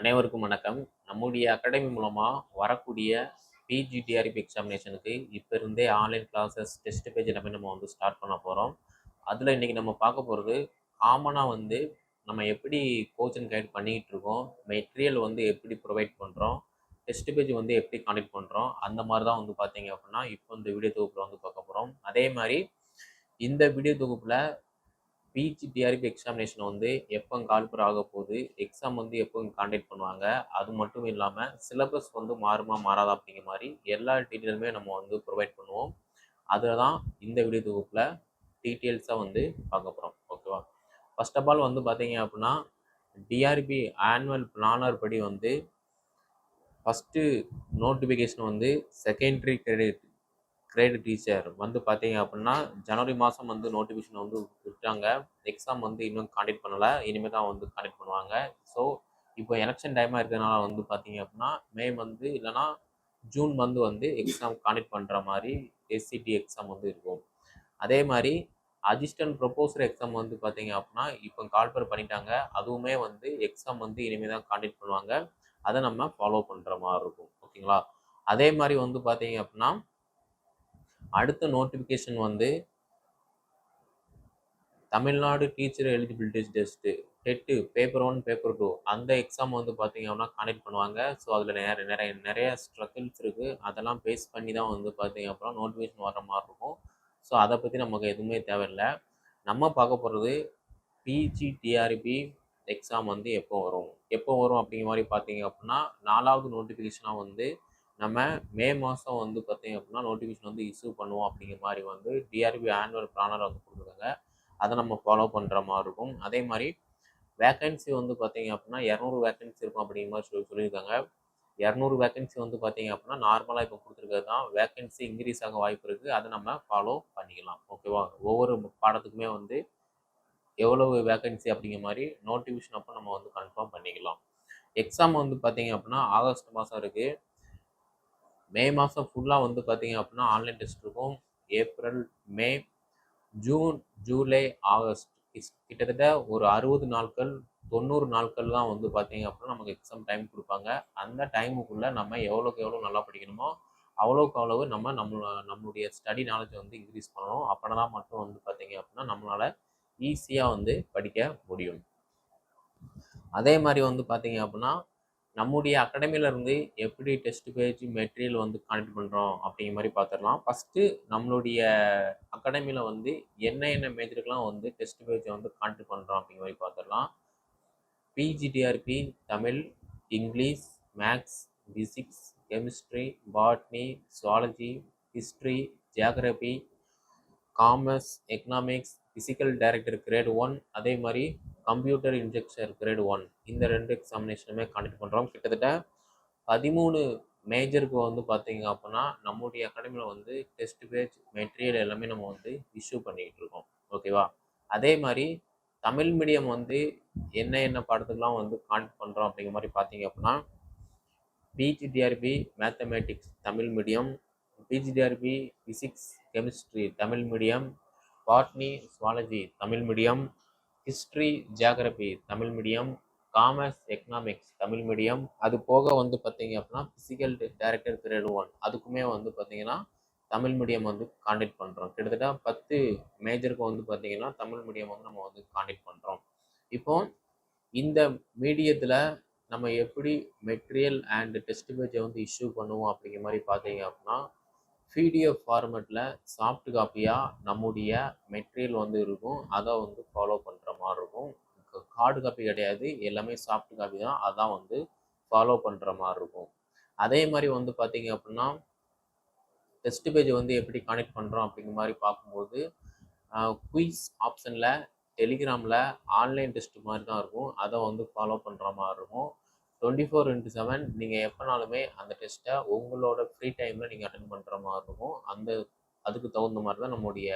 அனைவருக்கும் வணக்கம். நம்முடைய அகாடமி மூலமாக வரக்கூடிய பிஜிடிஆர்பி எக்ஸாமினேஷனுக்கு இப்போ இருந்தே ஆன்லைன் கிளாஸஸ் டெஸ்ட் பேஜ் எல்லாமே நம்ம வந்து ஸ்டார்ட் பண்ண போகிறோம் அதில் இன்றைக்கி நம்ம பார்க்க போகிறது காமனாக வந்து நம்ம எப்படி கோச்சிங் கைட் பண்ணிக்கிட்டு இருக்கோம் மெட்டீரியல் வந்து எப்படி ப்ரொவைட் பண்ணுறோம் டெஸ்ட் பேஜ் வந்து எப்படி காண்டக்ட் பண்ணுறோம் அந்த மாதிரி தான் வந்து பார்த்தீங்க அப்படின்னா இப்போ இந்த வீடியோ தொகுப்பில் வந்து பார்க்க போகிறோம் அதே மாதிரி இந்த வீடியோ தொகுப்பில் பிஜி டிஆர்பி எக்ஸாமினேஷன் வந்து எப்போ கால்பர் ஆக போகுது எக்ஸாம் வந்து எப்போ காண்டக்ட் பண்ணுவாங்க அது மட்டும் இல்லாமல் சிலபஸ் வந்து மாறுமா மாறாதா அப்படிங்கிற மாதிரி எல்லா டீட்டெயிலுமே நம்ம வந்து ப்ரொவைட் பண்ணுவோம். அதில் தான் இந்த வீடியோ தொகுப்பில் டீட்டெயில்ஸாக வந்து பார்க்க போகிறோம் ஓகேவா ஃபர்ஸ்ட் ஆஃப் ஆல் வந்து பார்த்தீங்க அப்படின்னா டிஆர்பி ஆனுவல் பிளானர் படி வந்து ஃபஸ்ட்டு நோட்டிஃபிகேஷன் வந்து செகண்டரி கிரெடிட் கிரேட் டீச்சர் வந்து பார்த்தீங்க அப்படின்னா ஜனவரி மாதம் வந்து நோட்டிஃபிகேஷன் வந்து விட்டாங்க எக்ஸாம் வந்து இன்னும் காண்டக்ட் பண்ணலை. இனிமேல் தான் வந்து காண்டக்ட் பண்ணுவாங்க. ஸோ இப்போ எலெக்ஷன் டைமாக இருக்கிறதுனால வந்து பார்த்தீங்க அப்படின்னா மே வந்து இல்லைனா ஜூன் மந்த் வந்து எக்ஸாம் காண்டக்ட் பண்ணுற மாதிரி எஸ்சிடி எக்ஸாம் வந்து இருக்கும். அதே மாதிரி அசிஸ்டன்ட் ப்ரொபோசர் எக்ஸாம் வந்து பார்த்தீங்க அப்படின்னா இப்போ கால்பர் பண்ணிட்டாங்க. அதுவுமே வந்து எக்ஸாம் வந்து இனிமேல் தான் காண்டக்ட் பண்ணுவாங்க. அதை நம்ம ஃபாலோ பண்ணுற மாதிரி இருக்கும். ஓகேங்களா? அதே மாதிரி வந்து பார்த்தீங்க அப்படின்னா அடுத்த நோட்டிஃபிகேஷன் வந்து Tamil Nadu teacher eligibility test TET paper one paper two அந்த எக்ஸாம் வந்து பார்த்தீங்க அப்படின்னா கனெக்ட் பண்ணுவாங்க. ஸோ அதில் நிறைய நிறைய நிறைய ஸ்ட்ரகிள்ஸ் இருக்குது அதெல்லாம் பேஸ் பண்ணி தான் வந்து பார்த்தீங்க அப்புறம் நோட்டிஃபிகேஷன் வர மாதிரி இருக்கும். ஸோ அதை பற்றி நமக்கு எதுவுமே தேவையில்லை. நம்ம பார்க்க போகிறது பிஜி டிஆர்பி எக்ஸாம் வந்து எப்போ வரும்? எப்போ வரும் அப்படிங்கிற மாதிரி பார்த்தீங்க அப்படின்னா நாலாவது நோட்டிஃபிகேஷனாக வந்து நம்ம மே மாதம் வந்து பார்த்தீங்க அப்படின்னா நோட்டிஃபிகேஷன் வந்து இஷ்யூ பண்ணுவோம் அப்படிங்கிற மாதிரி வந்து டிஆர்பி ஆனுவல் பிளானர் வந்து கொடுத்துருக்காங்க அதை நம்ம ஃபாலோ பண்ணுற மாதிரி இருக்கும். அதே மாதிரி வேக்கன்சி வந்து பார்த்தீங்க அப்படின்னா இரநூறு வேக்கன்சி இருக்கும் அப்படிங்கிற மாதிரி சொல்லி சொல்லியிருக்காங்க. இரநூறு வேக்கன்சி வந்து பார்த்தீங்க அப்படின்னா நார்மலாக இப்போ கொடுத்துருக்கிறது தான். வேக்கன்சி இன்க்ரீஸ் ஆக வாய்ப்பு இருக்குது அதை நம்ம ஃபாலோ பண்ணிக்கலாம். ஓகேவா ஒவ்வொரு பாடத்துக்குமே வந்து எவ்வளவு வேக்கன்சி அப்படிங்கிற மாதிரி நோட்டிஃபிகேஷன் அப்போ நம்ம வந்து கன்ஃபார்ம் பண்ணிக்கலாம். எக்ஸாம் வந்து பார்த்தீங்க அப்படின்னா ஆகஸ்ட் மாதம் இருக்குது மே மாதம் ஃபுல்லாக வந்து பார்த்தீங்க அப்படின்னா ஆன்லைன் டெஸ்ட் இருக்கும். April May June July August கிட்டத்தட்ட ஒரு அறுபது நாட்கள் தொண்ணூறு நாட்கள் தான் வந்து பார்த்தீங்க அப்படின்னா நமக்கு எக்ஸாம் டைம் கொடுப்பாங்க. அந்த டைமுக்குள்ளே நம்ம எவ்வளோக்கு எவ்வளோ நல்லா படிக்கணுமோ அவ்வளோக்கு அவ்வளவு நம்ம நம்ம நம்மளுடைய ஸ்டடி நாலேஜ் வந்து இன்க்ரீஸ் பண்ணணும். அப்படின்னா மட்டும் வந்து பார்த்தீங்க அப்படின்னா நம்மளால் ஈஸியாக வந்து படிக்க முடியும். அதே மாதிரி வந்து பார்த்தீங்க அப்படின்னா நம்முடைய அகாடமியிலேருந்து எப்படி டெஸ்ட் பேஜ் மெட்டீரியல் வந்து கனெக்ட் பண்ணுறோம் அப்படிங்கிற மாதிரி பார்த்துடலாம் ஃபஸ்ட்டு நம்மளுடைய அகாடமியில் வந்து என்ன என்ன மேஜருக்கெலாம் வந்து டெஸ்ட் பேஜை வந்து கனெக்ட் பண்ணுறோம் அப்படிங்கிற மாதிரி பார்த்துடலாம் PGTRB Tamil English maths physics chemistry botany zoology history geography commerce economics physical director grade one அதே மாதிரி கம்ப்யூட்டர் இன்ஜெக்ஷன் கிரேட் ஒன் இந்த ரெண்டு எக்ஸாமினேஷனுமே கண்டக்ட் பண்ணுறோம் கிட்டத்தட்ட பதிமூணு மேஜருக்கு வந்து பார்த்தீங்க அப்படின்னா நம்முடைய அகாடமியில் வந்து டெஸ்ட் பேஜ் மெட்டீரியல் எல்லாமே நம்ம வந்து இஷ்யூ பண்ணிக்கிட்டு இருக்கோம். ஓகேவா அதே மாதிரி தமிழ் மீடியம் வந்து என்ன என்ன பாடத்துக்கெலாம் வந்து கான்ட் பண்ணுறோம் அப்படிங்கிற மாதிரி பார்த்தீங்க அப்படின்னா PGTRB mathematics Tamil medium PGTRB physics chemistry Tamil medium botany zoology Tamil medium history geography Tamil medium commerce economics Tamil medium அது போக வந்து பார்த்தீங்க அப்படின்னா ஃபிசிக்கல் டைரக்டர் கிரேட் ஒன் அதுக்குமே வந்து பார்த்தீங்கன்னா தமிழ் மீடியம் வந்து காண்டக்ட் பண்ணுறோம் கிட்டத்தட்ட பத்து மேஜருக்கு வந்து பார்த்தீங்கன்னா தமிழ் மீடியம் வந்து நம்ம வந்து காண்டக்ட் பண்ணுறோம் இப்போ இந்த மீடியத்தில் நம்ம எப்படி மெட்டீரியல் அண்ட் டெஸ்ட் பேஜை வந்து இஷ்யூ பண்ணுவோம் அப்படிங்கிற மாதிரி பார்த்தீங்க அப்படின்னா பிடிஎஃப் ஃபார்மெட்டில் சாஃப்ட் காப்பியாக நம்முடைய மெட்டீரியல் வந்து இருக்கும். அதை வந்து ஃபாலோ பண்ணுற மாதிரி இருக்கும். ஹார்டு காப்பி கிடையாது. எல்லாமே சாஃப்ட் காப்பி தான். அதான் வந்து ஃபாலோ பண்ணுற மாதிரி இருக்கும். அதே மாதிரி வந்து பார்த்தீங்க அப்படின்னா டெஸ்ட் பேஜ் வந்து எப்படி கனெக்ட் பண்ணுறோம் அப்படிங்கிற மாதிரி பார்க்கும்போது குயிஸ் ஆப்ஷனில் டெலிகிராமில் ஆன்லைன் டெஸ்ட் மாதிரி தான் இருக்கும். அதை வந்து ஃபாலோ பண்ணுற மாதிரி இருக்கும். டுவெண்ட்டி ஃபோர் இன்ட்டு செவன் நீங்கள் எப்போனாலுமே அந்த டெஸ்ட்டை உங்களோட ஃப்ரீ டைமில் நீங்கள் அட்டன் பண்ணுற மாதிரி இருக்கும். அந்த அதுக்கு தகுந்த மாதிரி தான் நம்முடைய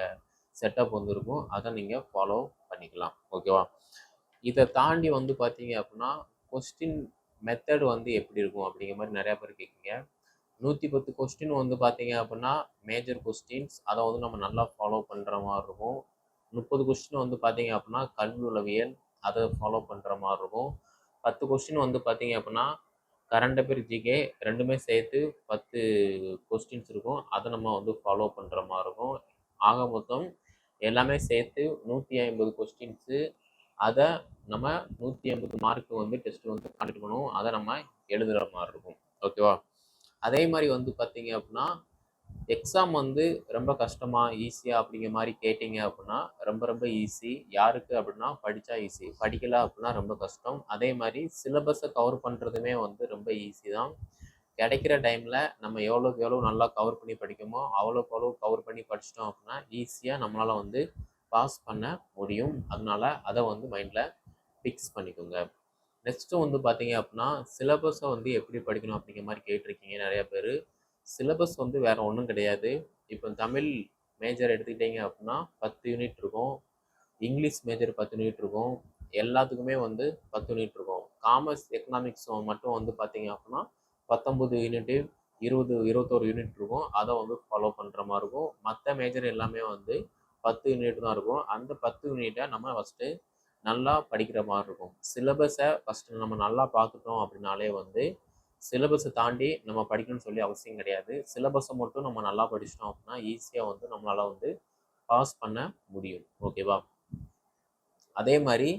செட்டப் வந்துருக்கும் அதை நீங்கள் ஃபாலோ பண்ணிக்கலாம். ஓகேவா இதை தாண்டி வந்து பார்த்தீங்க அப்படின்னா கொஸ்டின் மெத்தட் வந்து எப்படி இருக்கும் அப்படிங்கிற மாதிரி நிறையா பேர் கேட்குங்க நூற்றி பத்து கொஸ்டின் வந்து பார்த்தீங்க அப்படின்னா மேஜர் கொஸ்டின்ஸ் அதை வந்து நம்ம நல்லா ஃபாலோ பண்ணுற மாதிரி இருக்கும். முப்பது கொஸ்டின் வந்து பார்த்தீங்க அப்படின்னா கல்வி உளவியல். அதை ஃபாலோ பண்ணுற மாதிரி இருக்கும். பத்து கொஸ்டின் வந்து பார்த்தீங்க அப்படின்னா கரண்ட் அஃபேர் ஜிகே ரெண்டுமே சேர்த்து பத்து கொஸ்டின்ஸ் இருக்கும். அதை நம்ம வந்து ஃபாலோ பண்ணுற மாதிரி இருக்கும். ஆக மொத்தம் எல்லாமே சேர்த்து நூற்றி ஐம்பது கொஸ்டின்ஸு அதை நம்ம நூற்றி ஐம்பது மார்க்கு வந்து டெஸ்ட் வந்து கண்டக்ட் பண்ணுவோம். அதை நம்ம எழுதுகிற மாதிரி இருக்கும். ஓகேவா அதே மாதிரி வந்து பார்த்தீங்க அப்படின்னா எக்ஸாம் வந்து ரொம்ப கஷ்டமா ஈஸியா அப்படிங்கிற மாதிரி கேட்டிங்க அப்படின்னா ரொம்ப ரொம்ப ஈஸி யாருக்கு அப்படின்னா படித்தா ஈஸி படிக்கல அப்படின்னா ரொம்ப கஷ்டம். அதே மாதிரி சிலபஸை கவர் பண்ணுறதுமே வந்து ரொம்ப ஈஸி தான். கிடைக்கிற டைமில் நம்ம எவ்வளோக்கு எவ்வளோ நல்லா கவர் பண்ணி படிக்கமோ அவ்வளோக்கு அவ்வளோ கவர் பண்ணி படிச்சிட்டோம் அப்படின்னா ஈஸியாக நம்மளால் வந்து பாஸ் பண்ண முடியும். அதனால அதை வந்து மைண்டில் ஃபிக்ஸ் பண்ணிக்கோங்க. நெக்ஸ்ட்டு வந்து பார்த்தீங்க அப்படின்னா சிலபஸை வந்து எப்படி படிக்கணும் அப்படிங்கிற மாதிரி கேட்டிருக்கீங்க நிறையா பேர். சிலபஸ் வந்து வேறு ஒன்றும் கிடையாது. இப்போ தமிழ் மேஜர் எடுத்துக்கிட்டிங்க அப்படின்னா பத்து யூனிட் இருக்கும். இங்கிலீஷ் மேஜர் பத்து யூனிட் இருக்கும். எல்லாத்துக்குமே வந்து பத்து யூனிட் இருக்கும். காமர்ஸ் எக்கனாமிக்ஸ் மட்டும் வந்து பார்த்தீங்க அப்படின்னா பத்தொம்பது யூனிட்டு இருபது இருபத்தோரு யூனிட் இருக்கும். அதை வந்து ஃபாலோ பண்ணுற மாதிரி இருக்கும். மற்ற மேஜர் எல்லாமே வந்து பத்து யூனிட் தான் இருக்கும். அந்த பத்து யூனிட்டை நம்ம ஃபஸ்ட்டு நல்லா படிக்கிற மாதிரி இருக்கும். சிலபஸை ஃபஸ்ட்டு நம்ம நல்லா பார்த்துட்டோம் அப்படின்னாலே வந்து சிலபஸை தாண்டி நம்ம படிக்கணும்னு சொல்லி அவசியம் கிடையாது. சிலபஸை மட்டும் நம்ம நல்லா படிச்சிட்டோம் அப்படின்னா ஈஸியாக வந்து நம்மளால் வந்து பாஸ் பண்ண முடியும். ஓகேவா அதே மாதிரி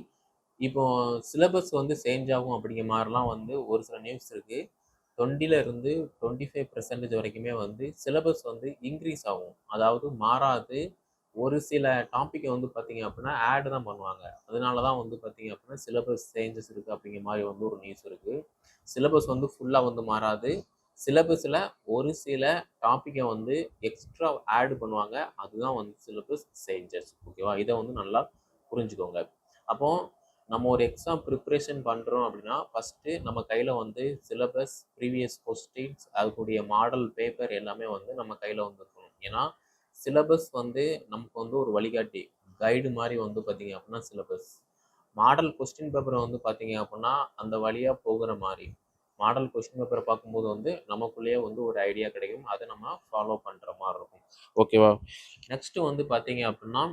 இப்போ சிலபஸ் வந்து சேஞ்ச் ஆகும் அப்படிங்கிற மாதிரிலாம் வந்து ஒரு சில நியூஸ் இருக்குது டுவெண்ட்டிலேருந்து டுவெண்ட்டி ஃபைவ் பர்சன்டேஜ் வரைக்குமே வந்து சிலபஸ் வந்து இன்க்ரீஸ் ஆகும். அதாவது மாறாது ஒரு சில டாப்பிக்கை வந்து பார்த்தீங்க அப்படின்னா ஆட் தான் பண்ணுவாங்க. அதனால தான் வந்து பார்த்தீங்க அப்படின்னா சிலபஸ் சேஞ்சஸ் இருக்குது அப்படிங்கிற மாதிரி வந்து ஒரு நியூஸ் இருக்குது சிலபஸ் வந்து ஃபுல்லாக வந்து மாறாது. சிலபஸில் ஒரு சில டாப்பிக்கை வந்து எக்ஸ்ட்ரா ஆட் பண்ணுவாங்க. அதுதான் வந்து சிலபஸ் சேஞ்சஸ் ஓகேவா இதை வந்து நல்லா புரிஞ்சுக்கோங்க. அப்போ நம்ம ஒரு எக்ஸாம் ப்ரிப்ரேஷன் பண்ணுறோம் அப்படின்னா ஃபஸ்ட்டு நம்ம கையில் வந்து சிலபஸ் ப்ரீவியஸ் கொஸ்டின்ஸ் அதுக்குரிய மாடல் பேப்பர் எல்லாமே வந்து நம்ம கையில் வந்து இருக்கணும் ஏன்னா சிலபஸ் வந்து நமக்கு வந்து ஒரு வழிகாட்டி கைடு மாதிரி வந்து பார்த்தீங்க அப்படின்னா சிலபஸ் மாடல் கொஸ்டின் பேப்பரை வந்து பார்த்தீங்க அப்படின்னா அந்த வழியாக போகிற மாதிரி. மாடல் கொஸ்டின் பேப்பரை பார்க்கும்போது வந்து நமக்குள்ளேயே வந்து ஒரு ஐடியா கிடைக்கும். அதை நம்ம ஃபாலோ பண்ணுற மாதிரி இருக்கும். ஓகேவா நெக்ஸ்ட்டு வந்து பார்த்தீங்க அப்படின்னா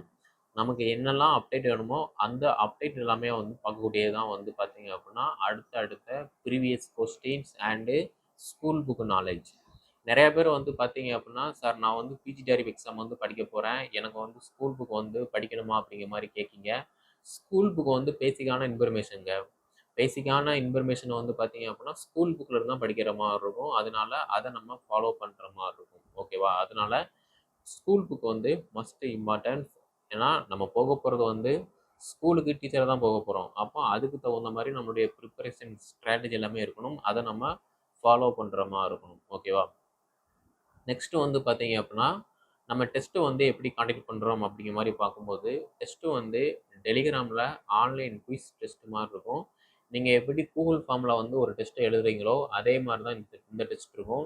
நமக்கு என்னெல்லாம் அப்டேட் வேணுமோ அந்த அப்டேட் எல்லாமே வந்து பார்க்கக்கூடியதான் வந்து பார்த்தீங்க அப்படின்னா அடுத்த அடுத்த previous questions and school book knowledge நிறைய பேர் வந்து பார்த்தீங்க அப்படின்னா சார் நான் வந்து பிஜி டேரிப் எக்ஸாம் வந்து படிக்க போகிறேன் எனக்கு வந்து ஸ்கூல் புக் வந்து படிக்கணுமா? அப்படிங்கிற மாதிரி கேட்கிங்க. ஸ்கூல் புக் வந்து பேசிக்கான இன்ஃபர்மேஷனுங்க பேசிக்கான இன்ஃபர்மேஷன் வந்து பார்த்தீங்க அப்படின்னா ஸ்கூல் புக்கில் இருந்து படிக்கிற மாதிரி இருக்கும். அதனால அதை நம்ம ஃபாலோ பண்ணுற மாதிரி இருக்கும். ஓகேவா அதனால ஸ்கூல் புக் வந்து மஸ்ட் இம்பார்ட்டன்ஸ் ஏன்னா நம்ம போக போகிறது வந்து ஸ்கூலுக்கு டீச்சராக தான் போக போகிறோம் அப்போ அதுக்கு தகுந்த மாதிரி நம்மளுடைய ப்ரிப்பரேஷன் ஸ்ட்ராட்டஜி எல்லாமே இருக்கணும். அதை நம்ம ஃபாலோ பண்ணுற மாதிரி இருக்கணும். ஓகேவா நெக்ஸ்ட்டு வந்து பார்த்தீங்க அப்படின்னா நம்ம டெஸ்ட்டு வந்து எப்படி காண்டக்ட் பண்ணுறோம் அப்படிங்கிற மாதிரி பார்க்கும்போது டெஸ்ட்டு வந்து டெலிகிராமில் ஆன்லைன் குயிஸ் டெஸ்ட் மாதிரி இருக்கும். நீங்கள் எப்படி கூகுள் ஃபார்மில் வந்து ஒரு டெஸ்ட்டை எழுதுறீங்களோ அதே மாதிரி தான் இந்த இந்த டெஸ்ட் இருக்கும்.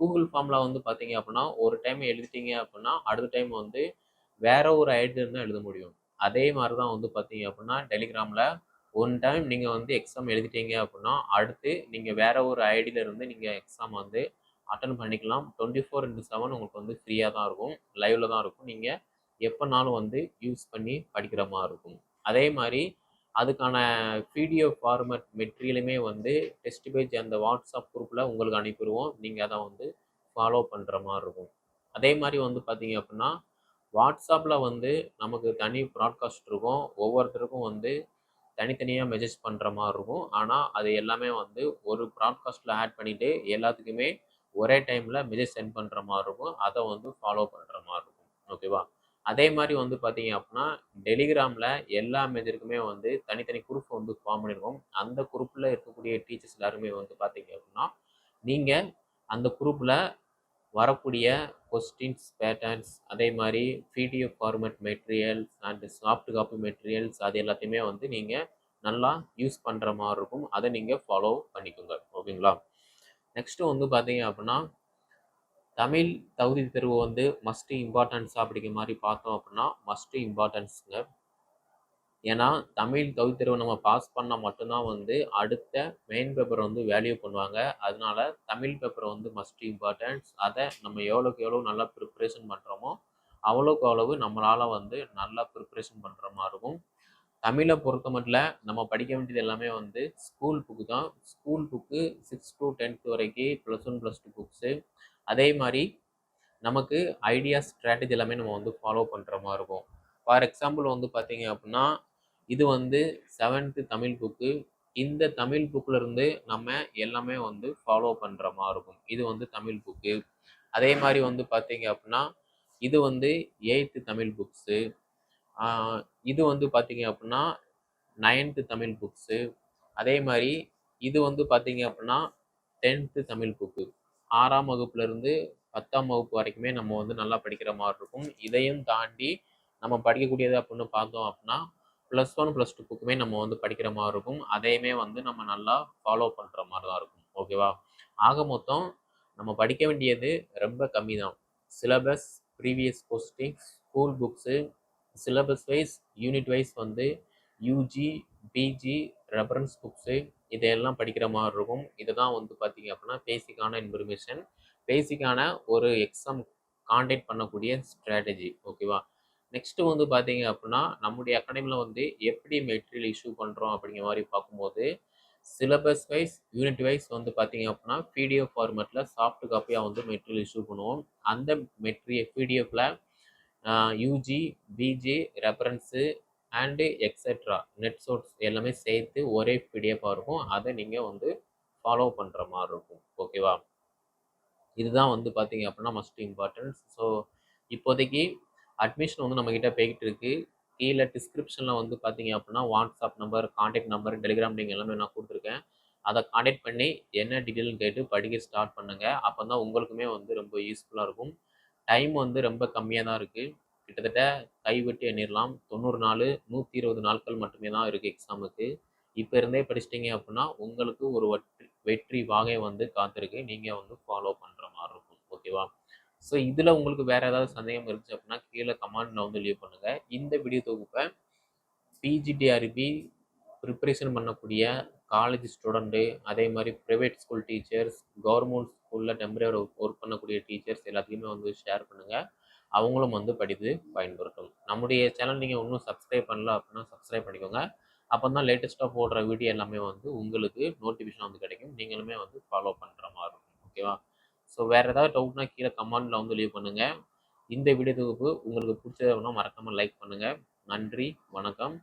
கூகுள் ஃபார்மில் வந்து பார்த்தீங்க அப்படின்னா ஒரு டைம் எழுதிட்டீங்க அப்படின்னா அடுத்த டைம் வந்து வேற ஒரு ஐடியில எழுத முடியும். அதே மாதிரி தான் வந்து பார்த்தீங்க அப்படின்னா டெலிகிராமில் ஒன் டைம் நீங்கள் வந்து எக்ஸாம் எழுதிட்டீங்க அப்படின்னா அடுத்து நீங்கள் வேற ஒரு ஐடியில இருந்து நீங்கள் எக்ஸாம் வந்து அட்டன் பண்ணிக்கலாம். டுவெண்ட்டி ஃபோர் இன்ட்டு செவன் உங்களுக்கு வந்து ஃப்ரீயாக தான் இருக்கும். லைவில் தான் இருக்கும். நீங்கள் எப்போனாலும் வந்து யூஸ் பண்ணி படிக்கிற மாதிரி இருக்கும். அதே மாதிரி அதுக்கான பிடிஎஃப் ஃபார்மட் மெட்டீரியலுமே வந்து டெஸ்ட் பேஜ் அந்த வாட்ஸ்அப் குரூப்பில் உங்களுக்கு அனுப்பிடுவோம். நீங்கள் அதை வந்து ஃபாலோ பண்ணுற மாதிரி இருக்கும். அதே மாதிரி வந்து பார்த்தீங்க அப்படின்னா வாட்ஸ்அப்பில் வந்து நமக்கு தனி ப்ராட்காஸ்ட் இருக்கும். ஒவ்வொருத்தருக்கும் வந்து தனித்தனியாக மெசேஜ் பண்ணுற மாதிரி இருக்கும். ஆனால் அது எல்லாமே வந்து ஒரு ப்ராட்காஸ்ட்டில் ஆட் பண்ணிவிட்டு எல்லாத்துக்குமே ஒரே டைமில் மெசேஜ் சென்ட் பண்ணுற மாதிரி இருக்கும். அதை வந்து ஃபாலோ பண்ணுற மாதிரி இருக்கும். ஓகேவா அதே மாதிரி வந்து பார்த்தீங்க அப்படின்னா டெலிகிராமில் எல்லா மெஜருக்குமே வந்து தனித்தனி குரூப் வந்து ஃபார்ம் பண்ணியிருக்கோம் அந்த குரூப்பில் இருக்கக்கூடிய டீச்சர்ஸ் எல்லாருமே வந்து பார்த்தீங்க அப்படின்னா நீங்கள் அந்த குரூப்பில் வரக்கூடிய கொஸ்டின்ஸ் பேட்டர்ன்ஸ் அதே மாதிரி PDF format materials and soft copy materials அது எல்லாத்தையுமே வந்து நீங்கள் நல்லா யூஸ் பண்ணுற மாதிரி இருக்கும். அதை நீங்கள் ஃபாலோ பண்ணிக்கோங்க. ஓகேங்களா நெக்ஸ்ட்டு வந்து பார்த்தீங்க அப்படின்னா தமிழ் தகுதி தேர்வு வந்து மஸ்ட்டு இம்பார்ட்டன்ஸ் அப்படிங்கிற மாதிரி பார்த்தோம் அப்படின்னா மஸ்ட்டு இம்பார்ட்டன்ஸுங்க ஏன்னா தமிழ் தகுதி தேர்வு நம்ம பாஸ் பண்ணால் மட்டும்தான் வந்து அடுத்த மெயின் பேப்பர் வந்து வேல்யூ பண்ணுவாங்க. அதனால தமிழ் பேப்பர் வந்து மஸ்ட் இம்பார்ட்டன்ஸ் அதை நம்ம எவ்வளோக்கு எவ்வளோ நல்லா ப்ரிப்ரேஷன் பண்ணுறோமோ அவ்வளோக்கு அவ்வளவு நம்மளால் வந்து நல்லா ப்ரிப்ரேஷன் பண்ணுற மாதிரி இருக்கும். தமிழை பொறுத்த மட்டும் நம்ம படிக்க வேண்டியது எல்லாமே வந்து ஸ்கூல் புக்கு தான். School book six to tenth வரைக்கும் plus one plus two books அதே மாதிரி நமக்கு ஐடியா ஸ்ட்ராட்டஜி எல்லாமே நம்ம வந்து ஃபாலோ பண்ணுற மாதிரி இருக்கும். ஃபார் எக்ஸாம்பிள் வந்து பார்த்தீங்க அப்படின்னா இது வந்து செவன்த்து தமிழ் புக்கு இந்த தமிழ் புக்கில் இருந்து நம்ம எல்லாமே வந்து ஃபாலோ பண்ணுற மாதிரி இருக்கும். இது வந்து தமிழ் புக்கு அதே மாதிரி வந்து பார்த்தீங்க அப்படின்னா இது வந்து எயித்து தமிழ் புக்ஸு இது வந்து பார்த்தீங்க அப்படின்னா நைன்த்து தமிழ் புக்ஸு அதே மாதிரி இது வந்து பார்த்தீங்க அப்படின்னா டென்த்து தமிழ் புக்கு ஆறாம் வகுப்புலேருந்து பத்தாம் வகுப்பு வரைக்குமே நம்ம வந்து நல்லா படிக்கிற மாதிரி இருக்கும். இதையும் தாண்டி நம்ம படிக்கக்கூடியது அப்படின்னு பார்த்தோம் அப்படின்னா ப்ளஸ் ஒன் ப்ளஸ் டூ புக்குமே நம்ம வந்து படிக்கிற மாதிரி இருக்கும். அதையுமே வந்து நம்ம நல்லா ஃபாலோ பண்ணுற மாதிரி தான் இருக்கும். ஓகேவா ஆக மொத்தம் நம்ம படிக்க வேண்டியது ரொம்ப கம்மி தான் syllabus previous question school books syllabus wise unit wise வந்து யூஜி பிஜி ரெஃபரன்ஸ் புக்ஸு இதையெல்லாம் படிக்கிற மாதிரி இருக்கும். இதுதான் வந்து பார்த்தீங்க அப்படின்னா பேசிக்கான இன்ஃபர்மேஷன் பேசிக்கான ஒரு எக்ஸாம் காண்டெக்ட் பண்ணக்கூடிய ஸ்ட்ராட்டஜி ஓகேவா நெக்ஸ்ட்டு வந்து பார்த்தீங்க அப்படின்னா நம்முடைய அகாடமியில் வந்து எப்படி மெட்டீரியல் இஷ்யூ பண்ணுறோம் அப்படிங்கிற மாதிரி பார்க்கும்போது சிலபஸ் வைஸ் யூனிட் வைஸ் வந்து பார்த்தீங்க அப்படின்னா பிடிஎஃப் ஃபார்மேட்டில் சாஃப்ட் காப்பியாக வந்து மெட்டீரியல் இஷ்யூ பண்ணுவோம். அந்த material பிடிஎஃப்பில் UG PG reference and etcetera net source எல்லாமே சேர்த்து ஒரே பிடிஎஃபாக இருக்கும். அதை நீங்கள் வந்து ஃபாலோ பண்ணுற மாதிரி இருக்கும். ஓகேவா இதுதான் வந்து பார்த்தீங்க அப்படின்னா மஸ்ட் இம்பார்ட்டன்ஸ் ஸோ இப்போதைக்கு அட்மிஷன் வந்து நம்மக்கிட்ட போய்கிட்டு இருக்குது கீழே டிஸ்கிரிப்ஷனில் வந்து பார்த்தீங்க அப்படின்னா WhatsApp number contact number Telegram link எல்லாமே நான் கொடுத்துருக்கேன். அதை கான்டாக்ட் பண்ணி என்ன டீட்டெயில்னு கேட்டு படிக்க ஸ்டார்ட் பண்ணுங்கள் அப்போ தான் உங்களுக்குமே வந்து ரொம்ப யூஸ்ஃபுல்லாக இருக்கும். டைம் வந்து ரொம்ப கம்மியாக தான் இருக்குது கிட்டத்தட்ட கைவிட்டு எண்ணிடலாம் தொண்ணூறு நாள் நூற்றி இருபது நாட்கள் மட்டுமே தான் இருக்குது எக்ஸாமுக்கு இப்போ இருந்தே படிச்சிட்டிங்க அப்படின்னா உங்களுக்கு ஒரு வெற்றி வெற்றி வாகை வந்து காத்திருக்கு. நீங்கள் வந்து ஃபாலோ பண்ணுற மாதிரி இருக்கும். ஓகேவா ஸோ இதில் உங்களுக்கு வேறு ஏதாவது சந்தேகம் இருந்துச்சு அப்படின்னா கீழே கமெண்டில் வந்து லீவ் பண்ணுங்கள் இந்த வீடியோ தொகுப்பை பிஜிடிஆர்பி ப்ரிப்பரேஷன் பண்ணக்கூடிய காலேஜ் ஸ்டூடெண்ட்டு அதே மாதிரி ப்ரைவேட் ஸ்கூல் டீச்சர்ஸ் கவர்மெண்ட் ஸ்கூலில் டெம்பரரி ஒர்க் பண்ணக்கூடிய டீச்சர்ஸ் எல்லாத்தையுமே வந்து ஷேர் பண்ணுங்கள் அவங்களும் வந்து படித்து பயன்படுத்தும். நம்முடைய சேனல் நீங்கள் இன்னும் சப்ஸ்கிரைப் பண்ணல அப்படின்னா சப்ஸ்கிரைப் பண்ணிக்கோங்க. அப்போ தான் லேட்டஸ்ட்டாக போடுற வீடியோ எல்லாமே வந்து உங்களுக்கு நோட்டிஃபிகேஷன் வந்து கிடைக்கும். நீங்களுமே வந்து ஃபாலோ பண்ணுற மாதிரி இருக்கும். ஓகேவா ஸோ வேறு ஏதாவது டவுட்னா கீழே கமெண்டில் வந்து லீவ் பண்ணுங்கள் இந்த வீடியோ தொகுப்பு உங்களுக்கு பிடிச்சது அப்படின்னா மறக்காமல் லைக் பண்ணுங்கள் நன்றி வணக்கம்.